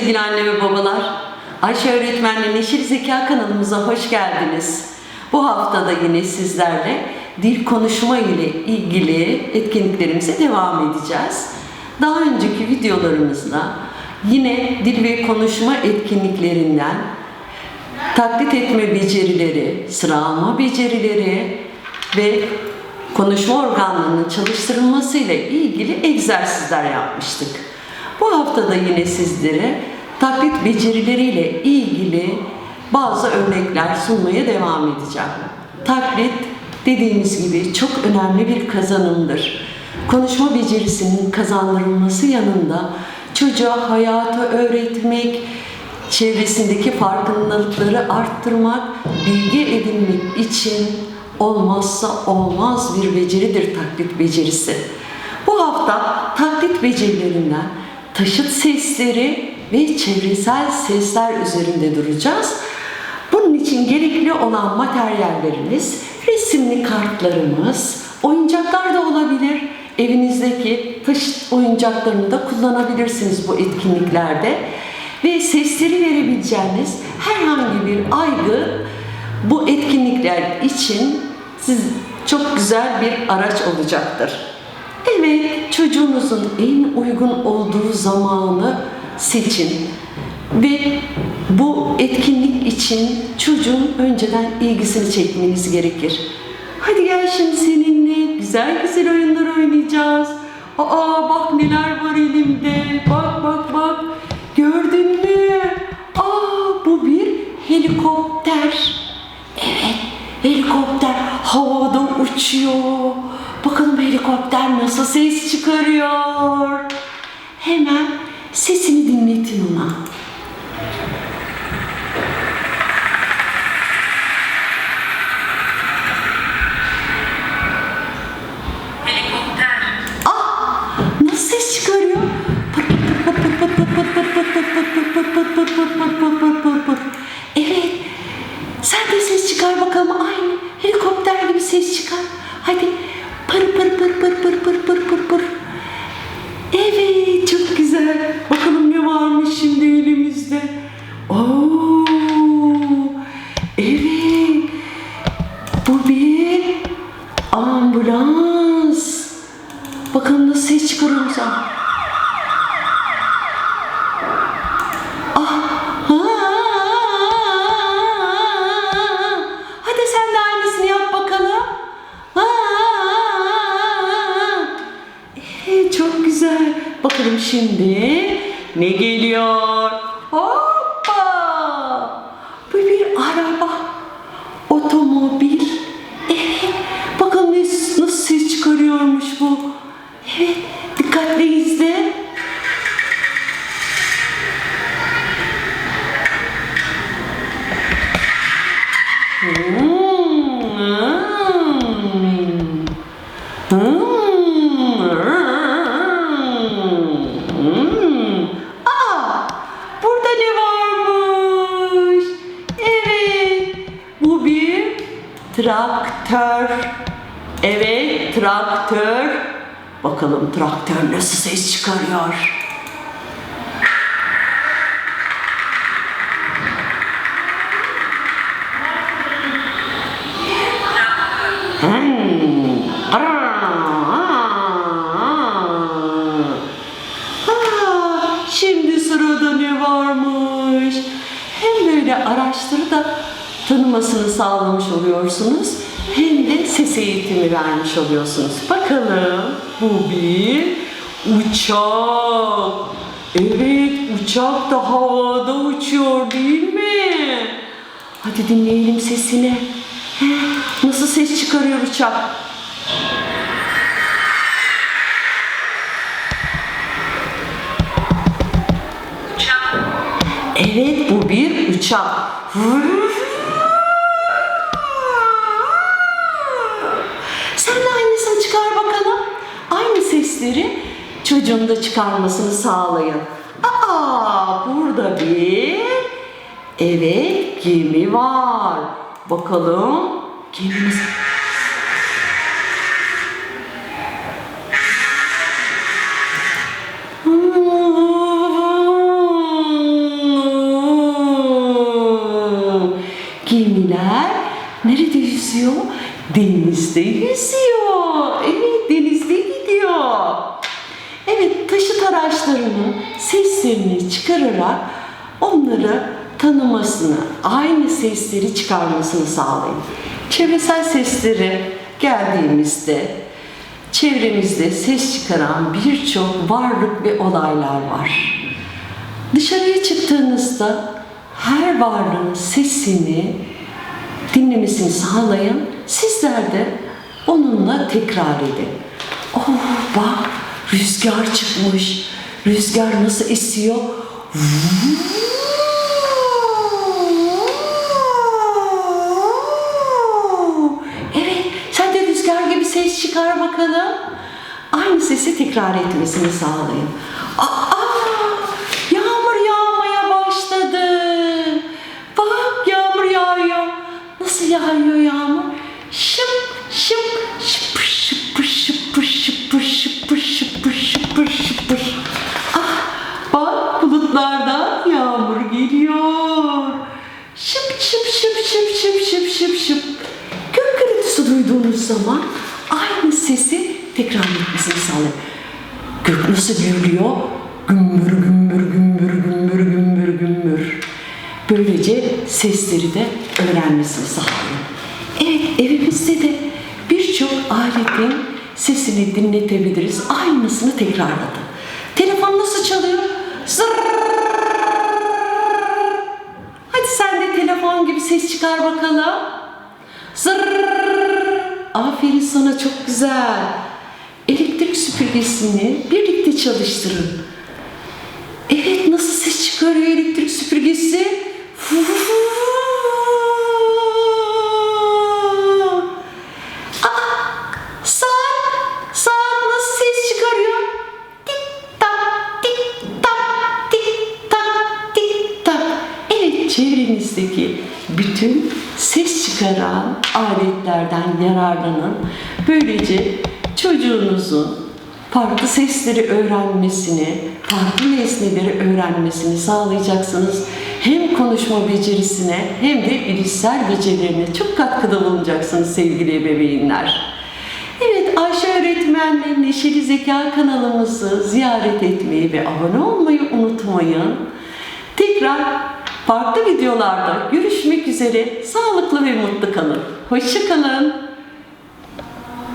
sevgili anne ve babalar. Ayşe Öğretmenle Neşir Zeka kanalımıza hoş geldiniz. Bu haftada yine sizlerle dil konuşma ile ilgili etkinliklerimize devam edeceğiz. Daha önceki videolarımızda yine dil ve konuşma etkinliklerinden taklit etme becerileri, sıra alma becerileri ve konuşma organlarının çalıştırılması ile ilgili egzersizler yapmıştık. Bu hafta da yine sizlere taklit becerileriyle ilgili bazı örnekler sunmaya devam edeceğim. Taklit dediğimiz gibi çok önemli bir kazanımdır. Konuşma becerisinin kazandırılması yanında çocuğa hayatı öğretmek, çevresindeki farkındalıkları arttırmak, bilgi edinmek için olmazsa olmaz bir beceridir taklit becerisi. Bu hafta taklit becerilerinden taşıt sesleri ve çevresel sesler üzerinde duracağız. Bunun için gerekli olan materyallerimiz resimli kartlarımız, oyuncaklar da olabilir. Evinizdeki taşıt oyuncaklarını da kullanabilirsiniz bu etkinliklerde. Ve sesleri verebileceğiniz herhangi bir aygı bu etkinlikler için siz çok güzel bir araç olacaktır. Çocuğunuzun en uygun olduğu zamanı seçin ve bu etkinlik için çocuğun önceden ilgisini çekmeniz gerekir. Hadi gel şimdi seninle güzel güzel oyunlar oynayacağız. Aa bak neler var elimde. Bak bak bak. Gördün mü? Aa bu bir helikopter. Evet, helikopter havada uçuyor. Bakın bu helikopter nasıl ses çıkarıyor. Hemen sesini dinletin ona. Helikopter. Ah! Nasıl ses çıkarıyor? Evet. Sen de ses çıkar bakalım. Aynı helikopter gibi ses çıkar. Hadi pır pır pır pır pır pır pır. Evet çok güzel. Bakalım ne varmış şimdi elimizde. Oo, evet. Bu bir ambulans. Bakalım nasıl hiç. Bakalım şimdi ne geliyor? Hoppa! Bu bir araba. Otomobil. Evet. Bakalım nasıl, nasıl ses çıkarıyormuş bu. Evet. Dikkatli izle. Hmm. Hmm. Traktör. Evet, traktör. Bakalım traktör nasıl ses çıkarıyor? Hmm. Aa, şimdi sırada ne varmış? Hem böyle araçları da tanımasını sağlamış oluyorsunuz. Hem de ses eğitimi vermiş oluyorsunuz. Bakalım bu bir uçak. Evet uçak da havada uçuyor değil mi? Hadi dinleyelim sesini. Nasıl ses çıkarıyor uçak? Evet bu bir uçak. Sen de aynısını çıkar bakalım. Aynı sesleri çocuğun da çıkarmasını sağlayın. Aa burada bir evet gemi var. Bakalım gemimiz Denizde yüzüyor. Evet denizde gidiyor. Evet taşıt araçlarının seslerini çıkararak onları tanımasını, aynı sesleri çıkarmasını sağlayın. Çevresel sesleri geldiğimizde çevremizde ses çıkaran birçok varlık ve olaylar var. Dışarıya çıktığınızda her varlığın sesini dinlemesini sağlayın. Sizler de onunla tekrar edin. Oh bak rüzgar çıkmış. Rüzgar nasıl esiyor? Evet, sen de rüzgar gibi ses çıkar bakalım. Aynı sesi tekrar etmesini sağlayın. Aa, yağmur yağmaya başladı. Bak yağmur yağıyor. Nasıl yağıyor yağmur? Şıp şıp şıpır şıpır şıpır şıpır şıpır şıpır şıpır. Ah bak bulutlardan yağmur geliyor. Şıp şıp şıp şıp şıp şıp şıp şıp. Gök gürültüsü duyduğunuz zaman aynı sesi tekrar etmesini sağlayın. Gök nasıl gürlüyor? Gümbür gümbür gümbür gümbür gümbür gümbür. Böylece sesleri de öğrenmesini sağlayın. Evet evimizde de birçok aletin sesini dinletebiliriz. Aynısını tekrarladı. Telefon nasıl çalıyor? Zırrrr. Hadi sen de telefon gibi ses çıkar bakalım. Aferin sana çok güzel. Elektrik süpürgesini birlikte çalıştırın. Evet nasıl ses çıkarıyor elektrik süpürgesi? Bütün ses çıkaran aletlerden yararlanın. Böylece çocuğunuzun farklı sesleri öğrenmesini, farklı nesneleri öğrenmesini sağlayacaksınız. Hem konuşma becerisine hem de bilişsel becerilerine çok katkıda bulunacaksınız sevgili ebeveynler. Evet Ayşe Öğretmen'le Neşeli Zeka kanalımızı ziyaret etmeyi ve abone olmayı unutmayın. Tekrar farklı videolarda görüşmek üzere. Sağlıklı ve mutlu kalın. Hoşçakalın.